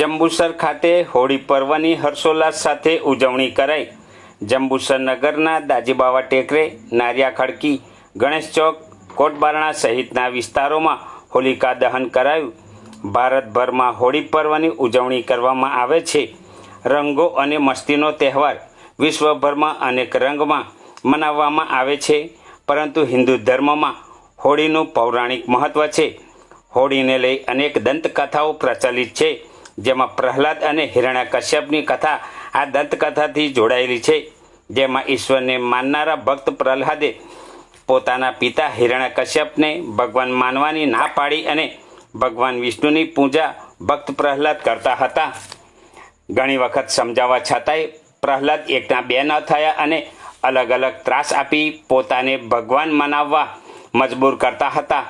જંબુસર ખાતે હોળી પર્વની હર્ષોલ્લાસ સાથે ઉજવણી કરાઈ. જંબુસર નગરના દાજીબાવા ટેકરે, નારિયા ખડકી, ગણેશ ચોક, કોટબારણા સહિતના વિસ્તારોમાં હોલિકા દહન કરાયું. ભારતભરમાં હોળી પર્વની ઉજવણી કરવામાં આવે છે. રંગો અને મસ્તીનો તહેવાર વિશ્વભરમાં અનેક રંગમાં મનાવવામાં આવે છે, પરંતુ હિન્દુ ધર્મમાં હોળીનું પૌરાણિક મહત્વ છે. હોળીને લઈ અનેક દંતકથાઓ પ્રચલિત છે. જેમાં પ્રહલાદ અને હિરણ્યકશ્યપની કથા આ દંતકથાથી જોડાયેલી છે, જેમાં ઈશ્વરને માનનારા ભક્ત પ્રહલાદે પોતાના પિતા હિરણ્યકશ્યપને ભગવાન માનવાની ના પાડી અને ભગવાન વિષ્ણુની પૂજા ભક્ત પ્રહલાદ કરતા હતા. ઘણી વખત સમજાવવા છતાંય પ્રહલાદ એકના બે ન થયા અને અલગ અલગ ત્રાસ આપી પોતાને ભગવાન મનાવવા મજબૂર કરતા હતા.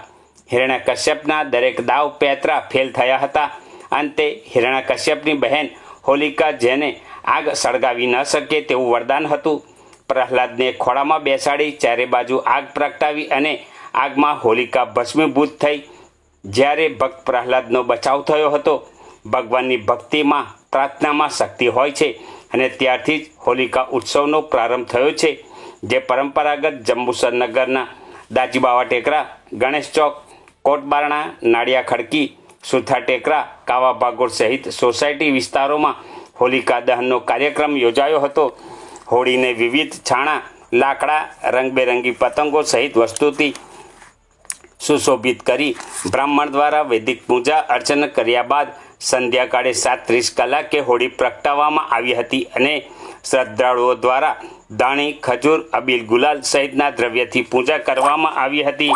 હિરણ્યકશ્યપના દરેક દાવ પેતરા ફેલ થયા હતા. અંતે હિરણ્યકશ્યપની બહેન હોલિકા જેને આગ સળગાવી ન શકે તેવું વરદાન હતું. પ્રહલાદને ખોળામાં બેસાડી ચારે બાજુ આગ પ્રગટાવી અને આગમાં હોલિકા ભસ્મીભૂત થઈ. જ્યારે ભક્ત પ્રહલાદનો બચાવ થયો હતો, ભગવાનની ભક્તિમાં, પ્રાર્થનામાં શક્તિ હોય છે અને ત્યારથી જ હોલિકા ઉત્સવનો પ્રારંભ થયો છે, જે પરંપરાગત જંબુસર નગરના દાજીબાવા ટેકરા, ગણેશ ચોક, કોટબારણા, નાળિયા ખડકી સુથા ટેકરા, કાવા સહિત સોસાયટી વિસ્તારોમાં હોલિકા દહનનો કાર્યક્રમ યોજાયો હતો. હોળીને વિવિધ છાણા, લાકડા, રંગબેરંગી પતંગો સહિત વસ્તુથી સુશોભિત કરી બ્રાહ્મણ દ્વારા વૈદિક પૂજા અર્ચન કર્યા બાદ સંધ્યાકાળે સાત ત્રીસ કલાકે હોળી પ્રગટાવવામાં આવી હતી અને શ્રદ્ધાળુઓ દ્વારા દાણી, ખજૂર, અબીલ ગુલાલ સહિતના દ્રવ્યથી પૂજા કરવામાં આવી હતી.